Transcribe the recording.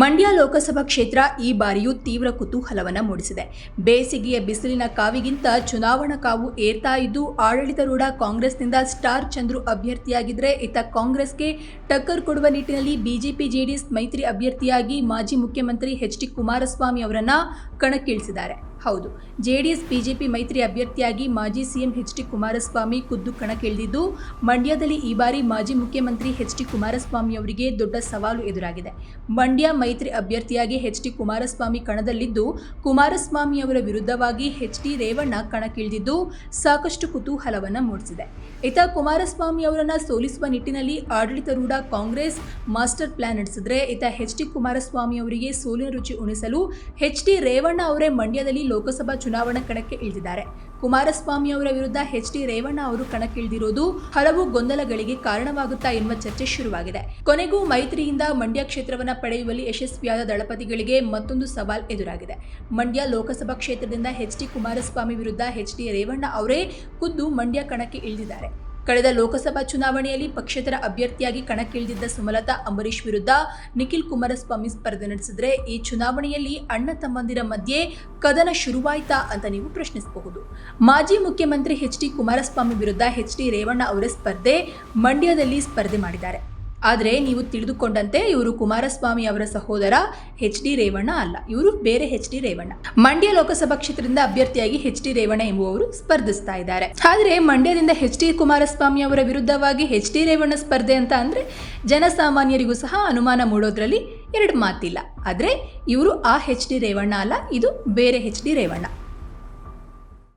ಮಂಡ್ಯ ಲೋಕಸಭಾ ಕ್ಷೇತ್ರ ಈ ಬಾರಿಯೂ ತೀವ್ರ ಕುತೂಹಲವನ್ನು ಮೂಡಿಸಿದೆ. ಬೇಸಿಗೆಯ ಬಿಸಿಲಿನ ಕಾವಿಗಿಂತ ಚುನಾವಣಾ ಕಾವು ಏರ್ತಾ ಇದ್ದು, ಆಡಳಿತಾರೂಢ ಕಾಂಗ್ರೆಸ್ನಿಂದ ಸ್ಟಾರ್ ಚಂದ್ರು ಅಭ್ಯರ್ಥಿಯಾಗಿದ್ರೆ ಇತ್ತ ಕಾಂಗ್ರೆಸ್ಗೆ ಟಕ್ಕರ್ ಕೊಡುವ ನಿಟ್ಟಿನಲ್ಲಿ ಬಿಜೆಪಿ, ಜೆಡಿಎಸ್ ಮೈತ್ರಿ ಅಭ್ಯರ್ಥಿಯಾಗಿ ಮಾಜಿ ಮುಖ್ಯಮಂತ್ರಿ ಎಚ್ ಡಿ ಕುಮಾರಸ್ವಾಮಿ ಅವರನ್ನು ಕಣಕ್ಕಿಳಿಸಿದ್ದಾರೆ. ಹೌದು. ಜೆಡಿಎಸ್, ಬಿಜೆಪಿ ಮೈತ್ರಿ ಅಭ್ಯರ್ಥಿಯಾಗಿ ಮಾಜಿ ಸಿಎಂ ಎಚ್ ಡಿ ಕುಮಾರಸ್ವಾಮಿ ಖುದ್ದು ಕಣಕ್ಕಿಳಿದಿದ್ದು, ಮಂಡ್ಯದಲ್ಲಿ ಈ ಬಾರಿ ಮಾಜಿ ಮುಖ್ಯಮಂತ್ರಿ ಎಚ್ ಡಿ ಕುಮಾರಸ್ವಾಮಿ ಅವರಿಗೆ ದೊಡ್ಡ ಸವಾಲು ಎದುರಾಗಿದೆ. ಮಂಡ್ಯ ಮೈತ್ರಿ ಅಭ್ಯರ್ಥಿಯಾಗಿ ಎಚ್ ಡಿ ಕುಮಾರಸ್ವಾಮಿ ಕಣದಲ್ಲಿದ್ದು, ಕುಮಾರಸ್ವಾಮಿ ಅವರ ವಿರುದ್ಧವಾಗಿ ಎಚ್ ಡಿ ರೇವಣ್ಣ ಕಣಕ್ಕಿಳಿದಿದ್ದು, ಸಾಕಷ್ಟು ಕುತೂಹಲವನ್ನು ಮೂಡಿಸಿದೆ. ಇತ ಕುಮಾರಸ್ವಾಮಿ ಅವರನ್ನು ಸೋಲಿಸುವ ನಿಟ್ಟಿನಲ್ಲಿ ಆಡಳಿತಾರೂಢ ಕಾಂಗ್ರೆಸ್ ಮಾಸ್ಟರ್ ಪ್ಲಾನ್ ನಡೆಸಿದ್ರೆ, ಇತ ಎಚ್ ಡಿ ಕುಮಾರಸ್ವಾಮಿ ಅವರಿಗೆ ಸೋಲಿನ ರುಚಿ ಉಣಿಸಲು ಎಚ್ ಡಿ ರೇವಣ್ಣ ಅವರೇ ಮಂಡ್ಯದಲ್ಲಿ ಲೋಕಸಭಾ ಚುನಾವಣಾ ಕಣಕ್ಕೆ ಇಳಿದಿದ್ದಾರೆ. ಕುಮಾರಸ್ವಾಮಿ ಅವರ ವಿರುದ್ಧ ಎಚ್ ಡಿ ರೇವಣ್ಣ ಅವರು ಕಣಕ್ಕಿಳಿದಿರುವುದು ಹಲವು ಗೊಂದಲಗಳಿಗೆ ಕಾರಣವಾಗುತ್ತಾ ಎನ್ನುವ ಚರ್ಚೆ ಶುರುವಾಗಿದೆ. ಕೊನೆಗೂ ಮೈತ್ರಿಯಿಂದ ಮಂಡ್ಯ ಕ್ಷೇತ್ರವನ್ನ ಪಡೆಯುವಲ್ಲಿ ಯಶಸ್ವಿಯಾದ ದಳಪತಿಗಳಿಗೆ ಮತ್ತೊಂದು ಸವಾಲ್ ಎದುರಾಗಿದೆ. ಮಂಡ್ಯ ಲೋಕಸಭಾ ಕ್ಷೇತ್ರದಿಂದ ಎಚ್ ಡಿ ಕುಮಾರಸ್ವಾಮಿ ವಿರುದ್ಧ ಎಚ್ ಡಿ ರೇವಣ್ಣ ಅವರೇ ಖುದ್ದು ಮಂಡ್ಯ ಕಣಕ್ಕೆ ಇಳಿದಿದ್ದಾರೆ. ಕಳೆದ ಲೋಕಸಭಾ ಚುನಾವಣೆಯಲ್ಲಿ ಪಕ್ಷೇತರ ಅಭ್ಯರ್ಥಿಯಾಗಿ ಕಣಕ್ಕಿಳಿದಿದ್ದ ಸುಮಲತಾ ಅಂಬರೀಶ್ ವಿರುದ್ಧ ನಿಖಿಲ್ ಕುಮಾರಸ್ವಾಮಿ ಸ್ಪರ್ಧೆ ನಡೆಸಿದ್ರೆ ಈ ಚುನಾವಣೆಯಲ್ಲಿ ಅಣ್ಣ ತಮ್ಮಂದಿರ ಮಧ್ಯೆ ಕದನ ಶುರುವಾಯಿತಾ ಅಂತ ನೀವು ಪ್ರಶ್ನಿಸಬಹುದು. ಮಾಜಿ ಮುಖ್ಯಮಂತ್ರಿ ಎಚ್ ಡಿ ಕುಮಾರಸ್ವಾಮಿ ವಿರುದ್ಧ ಎಚ್ ಡಿ ರೇವಣ್ಣ ಅವರೇ ಸ್ಪರ್ಧೆ ಮಂಡ್ಯದಲ್ಲಿ ಸ್ಪರ್ಧೆ ಮಾಡಿದ್ದಾರೆ. ಆದರೆ ನೀವು ತಿಳಿದುಕೊಂಡಂತೆ ಇವರು ಕುಮಾರಸ್ವಾಮಿ ಅವರ ಸಹೋದರ ಎಚ್ ಡಿ ರೇವಣ್ಣ ಅಲ್ಲ. ಇವರು ಬೇರೆ ಎಚ್ ಡಿ ರೇವಣ್ಣ. ಮಂಡ್ಯ ಲೋಕಸಭಾ ಕ್ಷೇತ್ರದಿಂದ ಅಭ್ಯರ್ಥಿಯಾಗಿ ಎಚ್ ಡಿ ರೇವಣ್ಣ ಎಂಬುವವರು ಸ್ಪರ್ಧಿಸ್ತಾ ಇದ್ದಾರೆ. ಆದರೆ ಮಂಡ್ಯದಿಂದ ಎಚ್ ಡಿ ಕುಮಾರಸ್ವಾಮಿ ಅವರ ವಿರುದ್ಧವಾಗಿ ಎಚ್ ಡಿ ರೇವಣ್ಣ ಸ್ಪರ್ಧೆ ಅಂತ ಅಂದರೆ ಜನಸಾಮಾನ್ಯರಿಗೂ ಸಹ ಅನುಮಾನ ಮೂಡೋದ್ರಲ್ಲಿ ಎರಡು ಮಾತಿಲ್ಲ. ಆದರೆ ಇವರು ಆ ಎಚ್ ಡಿ ರೇವಣ್ಣ ಅಲ್ಲ, ಇದು ಬೇರೆ ಎಚ್ ಡಿ ರೇವಣ್ಣ.